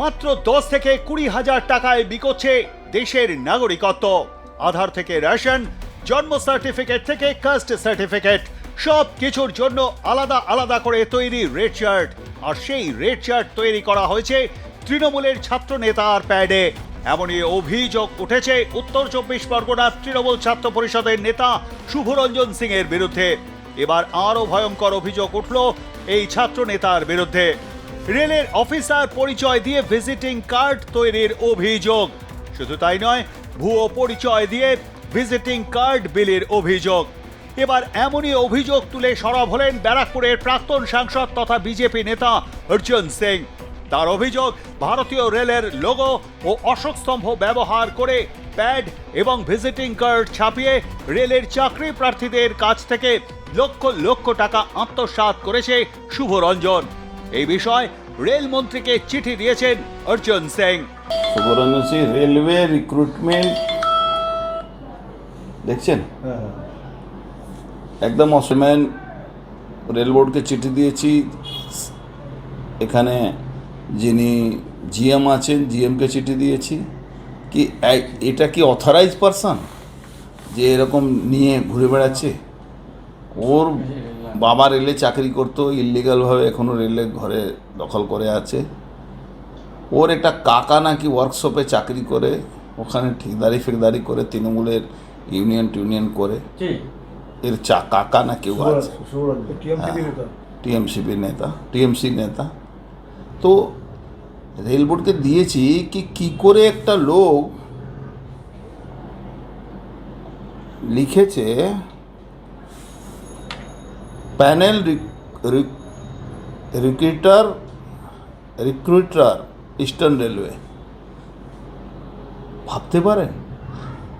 মাত্র দশ থেকে কুড়ি হাজার টাকায় বিকোচ্ছে দেশের নাগরিকত্ব। আধার থেকে রেশন, জন্ম সার্টিফিকেট থেকে কাস্ট সার্টিফিকেট, সব কিছুর জন্য আলাদা আলাদা করে তৈরি রেড চার্ট। আর সেই রেড চার্ট তৈরি করা হয়েছে তৃণমূলের ছাত্র নেতার প্যাডে। এমনই অভিযোগ উঠেছে উত্তর চব্বিশ পরগনার তৃণমূল ছাত্র পরিষদের নেতা শুভরঞ্জন সিং এর বিরুদ্ধে। এবার আরও ভয়ঙ্কর অভিযোগ উঠল এই ছাত্র নেতার বিরুদ্ধে। রেলের অফিসার পরিচয় দিয়ে ভিজিটিং কার্ড তৈরির অভিযোগ। শুধু তাই নয়, ভুয়ো পরিচয় দিয়ে ভিজিটিং কার্ড বিলির অভিযোগ। এবার এমনই অভিযোগ তুলে সরব হলেন ব্যারাকপুরের প্রাক্তন সাংসদ তথা বিজেপি নেতা অর্জুন সিং। তার অভিযোগ, ভারতীয় রেলের লোগো ও অশোক স্তম্ভ ব্যবহার করে প্যাড এবং ভিজিটিং কার্ড ছাপিয়ে রেলের চাকরি প্রার্থীদের কাছ থেকে লক্ষ লক্ষ টাকা আত্মসাৎ করেছে শুভরঞ্জন। এই বিষয়ে বিষয় রেলমন্ত্রীকে চিঠি দিয়েছেন অর্জুন সিং। সুবরঞ্জন সিং রেলওয়ে রিক্রুটমেন্ট দেখছেন? একদম অসম্যান রেল বোর্ডকে চিঠি দিয়েছি। এখানে যিনি জিএম আছেন জিএমকে চিঠি দিয়েছি। কি এটা কি অথরাইজ পারসন যে এরকম নিয়ে ঘুরে বেড়াচ্ছে? ওর বাবা রেলে চাকরি করতো ইলিগালভাবে এখনও রেলে ঘরে দখল করে আছে। ওর একটা কাকা নাকি ওয়ার্কশপে চাকরি করে ওখানে ঠিকদারি ফিকদারি করে তৃণমূলের ইউনিয়ন টিউনিয়ন করে। এর চা কাকা না কেউ আছে। টিএমসিপি নেতা টিএমসি নেতা। তো রেল বোর্ডকে দিয়েছি কি কি করে একটা লোক লিখেছে panel recruiter recruiter eastern railway ভাবতে পারেন?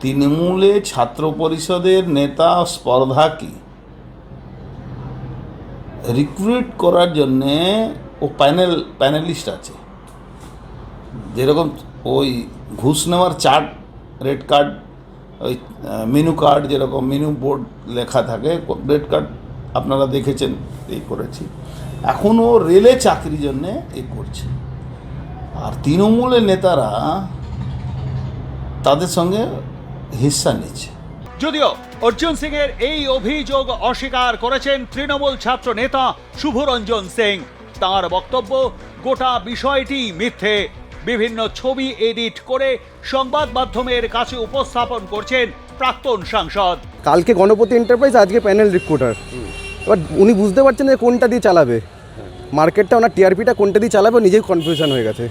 তৃণমূলে ছাত্র পরিষদের নেতা স্পর্ধা কি? রিক্রুট করার জন্যে ও প্যানেল প্যানেলিস্ট আছে। যেরকম ওই ঘুষ নেওয়ার চার্ট রেড কার্ড ওই মেনু কার্ড যেরকম মেনু বোর্ড লেখা থাকে রেড কার্ড আপনারা দেখেছেন এই করেছি। এখন ও রেলে চাকরির জন্যে এ করছে। আর তৃণমূলের নেতারা তাদের সঙ্গে হিস্সা নিচ্ছে। যদিও অর্জুন সিং এর এই অভিযোগ অস্বীকার করেছেন তৃণমূল ছাত্র নেতা শুভরঞ্জন সিং। তার বক্তব্য গোটা বিষয়টি মিথ্যে। বিভিন্ন ছবি এডিট করে সংবাদ মাধ্যমের কাছে উপস্থাপন করছেন প্রাক্তন সাংসদ। কালকে গণপতি এন্টারপ্রাইজ আজকে প্যানেল রিক্রুটার। এবার উনি বুঝতে পারছেন যে কোনটা দিয়ে চালাবে। মার্কেটটা ওনার টিআরপিটা কোনটা দিয়ে চালাবে নিজেই কনফিউশন হয়ে গেছে।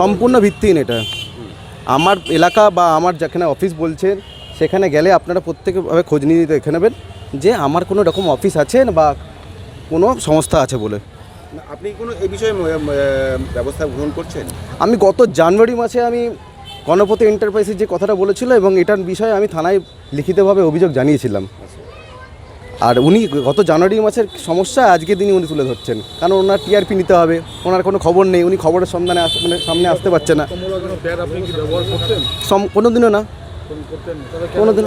সম্পূর্ণ ভিত্তিহীন এটা। আমার এলাকা বা আমার যেখানে অফিস বলছেন সেখানে গেলে আপনারা প্রত্যেকভাবে খোঁজ নিয়ে দেখে নেবেন যে আমার কোনো রকম অফিস আছে বা কোনো সংস্থা আছে বলে। আপনি কোনো এই বিষয়ে ব্যবস্থা গ্রহণ করছেন? আমি গত জানুয়ারি মাসে আমি গণপতি এন্টারপ্রাইজের যে কথাটা বলেছিল এবং এটার বিষয়ে আমি থানায় লিখিতভাবে অভিযোগ জানিয়েছিলাম। আর উনি গত জানুয়ারি মাসের সমস্যা আজকে দিনই উনি তুলে ধরছেন। কারণ ওনার টিআরপি নিতে হবে ওনার কোনো খবর নেই উনি খবরের সন্ধানে মানে সামনে আসতে পারছে না। কোনো দিনও না। কোন আপনি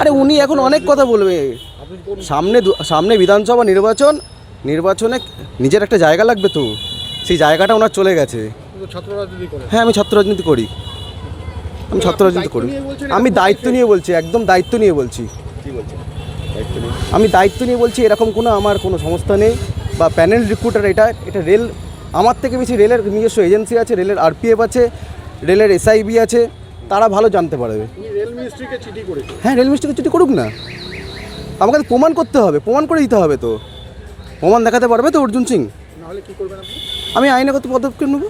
আরে উনি এখন অনেক কথা বলবে। সামনে সামনে বিধানসভা নির্বাচন নির্বাচনে নিজের একটা জায়গা লাগবে তো। সেই জায়গাটা ওনার চলে গেছে। হ্যাঁ আমি ছাত্র রাজনীতি করি। আমি ছাত্র রাজনীতি করি। আমি দায়িত্ব নিয়ে বলছি, একদম দায়িত্ব নিয়ে বলছি। আমি দায়িত্ব নিয়ে বলছি, এরকম কোনো আমার কোনো সংস্থা নেই বা প্যানেল রিক্রুটার, এটা এটা রেল, আমার থেকে বেশি রেলের নিজস্ব এজেন্সি আছে, রেলের আরপিএফ আছে, রেলের এসআইবি আছে, তারা ভালো জানতে পারবে। চিঠি হ্যাঁ রেল মিনিস্ট্রিকে ছুটি করুক না। আমাকে তো প্রমাণ করতে হবে, প্রমাণ করে দিতে হবে তো। প্রমাণ দেখাতে পারবে তো অর্জুন সিং? আমি আইনগত পদক্ষেপ নেব।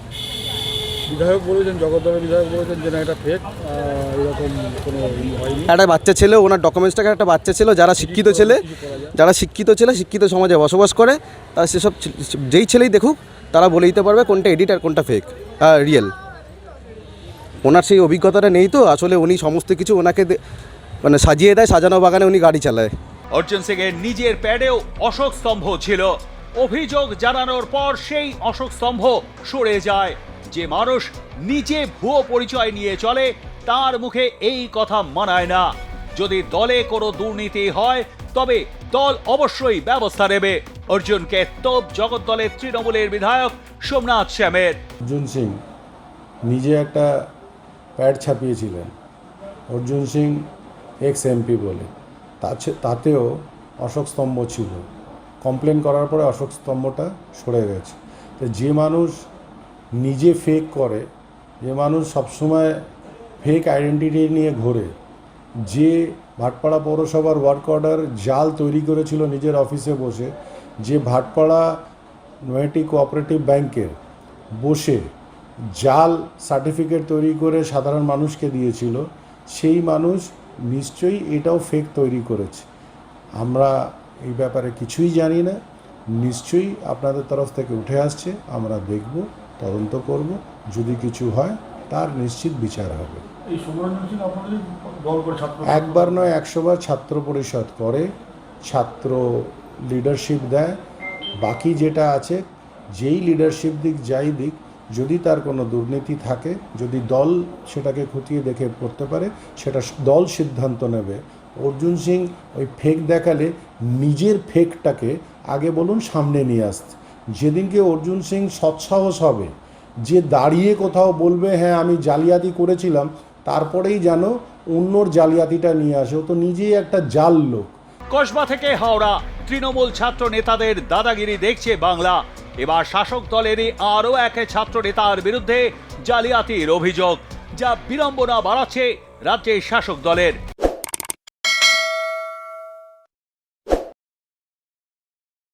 বিধায়ক বলেছেন জগদ্দলের বিধায়ক বলেছেন যে না এটা ফেক এরকম কোনো হয়নি। একটা বাচ্চা ছেলে ওনার ডকুমেন্টসটাকে একটা বাচ্চা ছিল যারা শিক্ষিত ছেলে যারা শিক্ষিত ছেলে শিক্ষিত সমাজে বসবাস করে তারা সেসব ছে- যেই ছেলেই দেখুক তারা বলে দিতে পারবে কোনটা এডিট আর কোনটা ফেক রিয়েল ওনার সেই অভিজ্ঞতাটা নেই তো আসলে উনি সমস্ত কিছু ওনাকে মানে সাজিয়ে দেয় সাজানো বাগানে উনি গাড়ি চালায়। অর্জুন সিং এর নিজের প্যাডেও অশোক স্তম্ভ ছিল। অভিযোগ জানানোর পর সেই অশোক স্তম্ভ সরে যায়। যে মানুষ নিজে ভুয়ো পরিচয় নিয়ে চলে, তার মুখে এই কথা মানায় না। যদি দলে কোনো দুর্নীতি হয়, তবে দল অবশ্যই ব্যবস্থা নেবে। অর্জুনকে তোপ জগদ্দলের তৃণমূলের বিধায়ক সোমনাথ শ্যামের। অর্জুন সিং নিজে একটা প্যাড ছাপিয়েছিলেন। অর্জুন সিং এক্স এমপি বলে তাতেও অশোক স্তম্ভ ছিল। কমপ্লেন করার পরে অশোক স্তম্ভটা সরে গেছে। যে মানুষ নিজে ফেক করে, যে মানুষ সবসময় ফেক আইডেন্টিটি নিয়ে ঘোরে। যে ভাটপাড়া পৌরসভার ওয়ার্ক অর্ডার জাল তৈরি করেছিল নিজের অফিসে বসে, যে ভাটপাড়া নয়টি কোঅপারেটিভ ব্যাংকের বসে জাল সার্টিফিকেট তৈরি করে সাধারণ মানুষকে দিয়েছিল, সেই মানুষ নিশ্চয়ই এটাও ফেক তৈরি করেছে। আমরা এই ব্যাপারে কিছুই জানি না। নিশ্চয়ই আপনাদের তরফ থেকে উঠে আসছে, আমরা দেখব। তদন্ত করব। যদি কিছু হয় তার নিশ্চিত বিচার হবে। একবার নয় একশোবার ছাত্র পরিষদ করে ছাত্র লিডারশিপ দেয়। বাকি যেটা আছে যেই লিডারশিপ দিক যাই দিক যদি তার কোনো দুর্নীতি থাকে যদি দল সেটাকে খতিয়ে দেখে করতে পারে সেটা দল সিদ্ধান্ত নেবে। অর্জুন সিং ওই ফেক দেখালে নিজের ফেকটাকে আগে বলুন সামনে নিয়ে আসতে। যেদিনকে অর্জুন সিং সৎসাহস হবে, যে দাঁড়িয়ে কোথাও বলবে হ্যাঁ আমি জালিয়াতি করেছিলাম, তারপরেই যেন অন্যর জালিয়াতিটা নিয়ে আসে। ও তো নিজেই একটা জাল লোক। কসবা থেকে হাওড়া, তৃণমূল ছাত্র নেতাদের দাদাগিরি দেখছে বাংলা। এবার শাসক দলেরই আরও এক ছাত্র নেতার বিরুদ্ধে জালিয়াতির অভিযোগ, যা বিড়ম্বনা বাড়াচ্ছে রাজ্যের শাসক দলের।